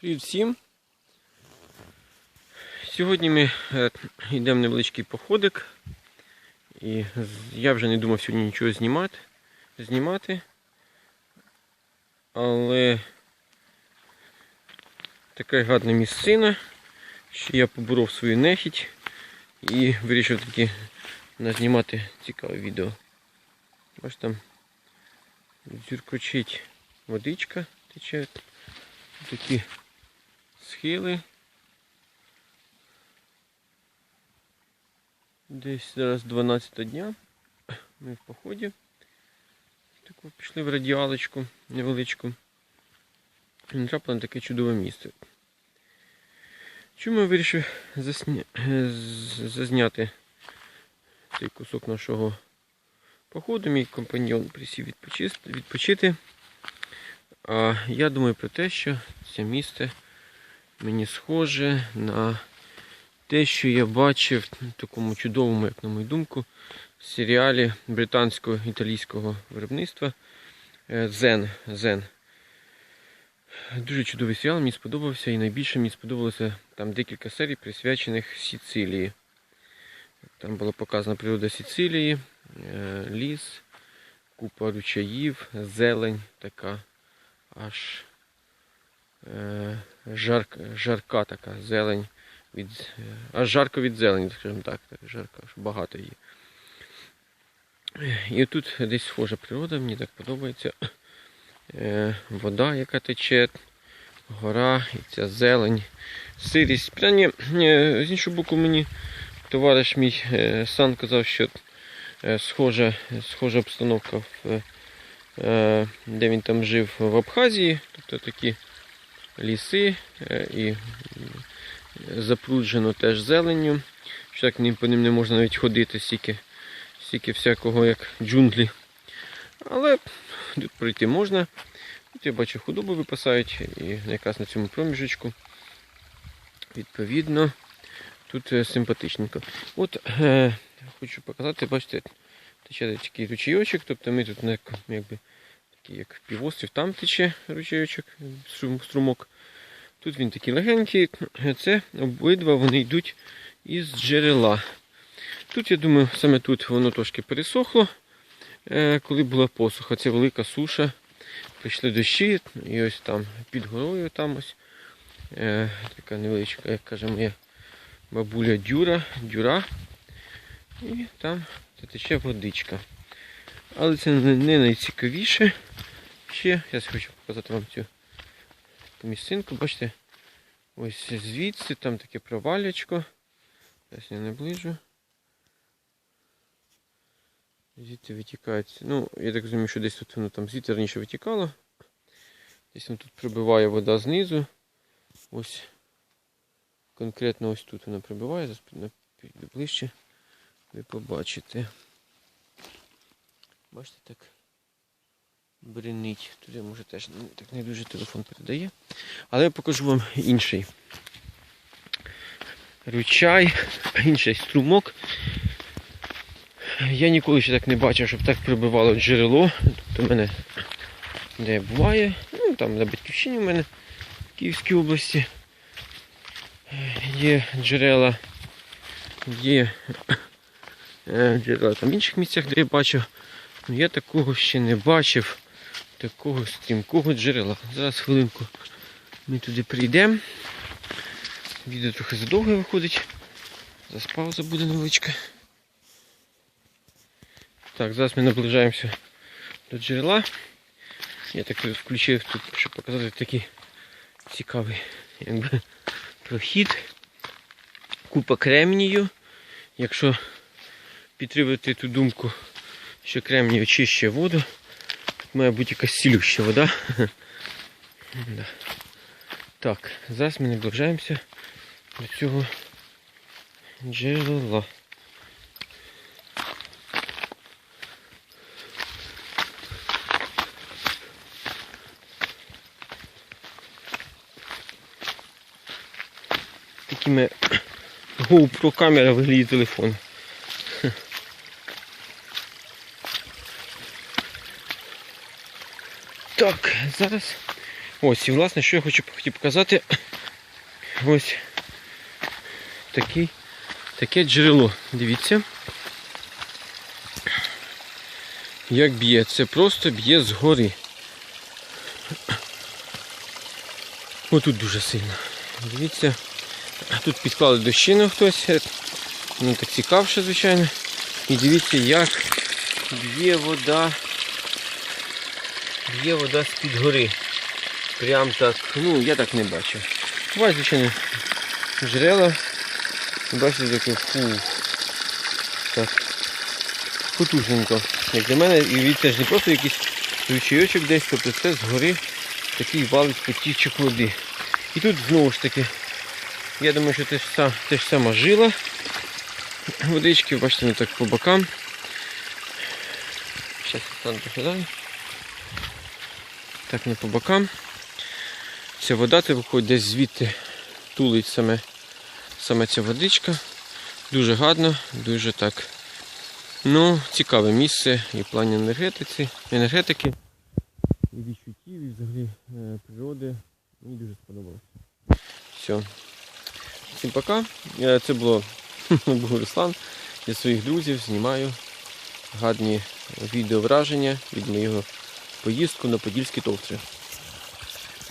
Привіт всім. Сьогодні ми е, йдемо невеличкий походик. І я вже не думав сьогодні нічого знімати. знімати. Але така гарна місцина, що я поборов свою нехідь і вирішив таки назнімати цікаве відео. Ось там дзюркочить водичка тече. Такі схили. Десь зараз 12 дня. Ми в поході. Таку пішли в радіалочку невеличку. І натрапили на таке чудове місце. Чому я вирішив засня... зазняти цей кусок нашого походу? Мій компаньйон присів відпочис- відпочити. А я думаю про те, що це місце мені схоже на те, що я бачив в такому чудовому, як на мою думку, серіалі британського італійського виробництва е, Зен. Зен. Дуже чудовий серіал, мені сподобався і найбільше мені сподобалося там декілька серій, присвячених Сіцилії. Там була показана природа Сіцилії, е, ліс, купа ручаїв, зелень така аж жарк, жарка така зелень. Від, аж жарко від зелені, скажімо так, так жарко, аж багато її. І тут десь схожа природа, мені так подобається. Е, вода, яка тече, гора і ця зелень, сирість. Е, з іншого боку, мені товариш мій е, сан казав, що е, схожа, схожа обстановка в де він там жив в Абхазії, тобто такі ліси е, і запруджено теж зеленню. Так по ним не можна навіть ходити, стільки, стільки всякого, як джунглі. Але тут пройти можна. Тут я бачу худобу випасають і якраз на цьому проміжечку. Відповідно, тут е, симпатичненько. От е, хочу показати, бачите, тече такий ручейочок, тобто ми тут на, якби, такий як півострів, там тече ручейочок, струмок. Тут він такий легенький. Це обидва вони йдуть із джерела. Тут, я думаю, саме тут воно трошки пересохло, е, коли була посуха. Це велика суша. Прийшли дощі, і ось там під горою там ось е, така невеличка, як каже моя бабуля дюра, дюра. І там тече водичка. Але це не найцікавіше. Ще я хочу показати вам цю місцинку. Бачите, ось звідси там таке провалячко. Зараз я наближу. Звідти витікається. Ну, я так розумію, що десь тут воно там звідти раніше витікало. Десь тут прибиває вода знизу. Ось конкретно ось тут вона прибиває, зараз під- піду ближче. Ви побачите. Бачите так? Бринить. Туди може теж так не дуже телефон передає. Але я покажу вам інший ручай, інший струмок. Я ніколи ще так не бачив, щоб так прибивало джерело. Тобто в мене де буває. Ну, там на батьківщині в мене в Київській області є джерела. Є е, джерела там в інших місцях, де я бачив. Ну, Я такого ще не бачив. Такого стрімкого джерела. Зараз хвилинку ми туди прийдемо. Відео трохи задовго виходить. Зараз пауза буде невеличка. Так, зараз ми наближаємося до джерела. Я так включив тут, щоб показати такий цікавий якби, прохід. Купа кремнію. Якщо підтримувати ту думку, що кремній очищує воду, тут має бути якась сілюща вода. Да. Так, зараз ми наближаємося до цього джерела. Такими GoPro камера виглядає телефон. Так, зараз Ось, і власне, що я хочу показати. Ось такий, таке джерело. Дивіться. Як б'є. Це просто б'є згори. Отут дуже сильно. Дивіться. Тут підклали дощину хтось. Ну так цікавше, звичайно. І дивіться, як б'є вода. Б'є вода з-під гори. Прям так, ну я так не бачив. Бачите, звичайно, джерела. Бачите, таке фу. Так. Потужненько. Як для мене, і від це ж не просто якийсь ручейочок десь, тобто це згори такий валить потічок води. І тут знову ж таки, я думаю, що те ж, са- те ж сама жила водички, бачите, не так по бокам. Зараз я стану трохи далі. Так, не по бокам. Ця вода це виходить десь звідти тулить саме, саме ця водичка. Дуже гарно, дуже так. Ну, цікаве місце і в плані енергетиці, енергетики, і відчуттів, і взагалі е, природи. Мені дуже сподобалось. Все. Всім пока. Е, Це було був Руслан. Для своїх друзів знімаю гарні відео враження від моєго поїздку на Подільські товтри.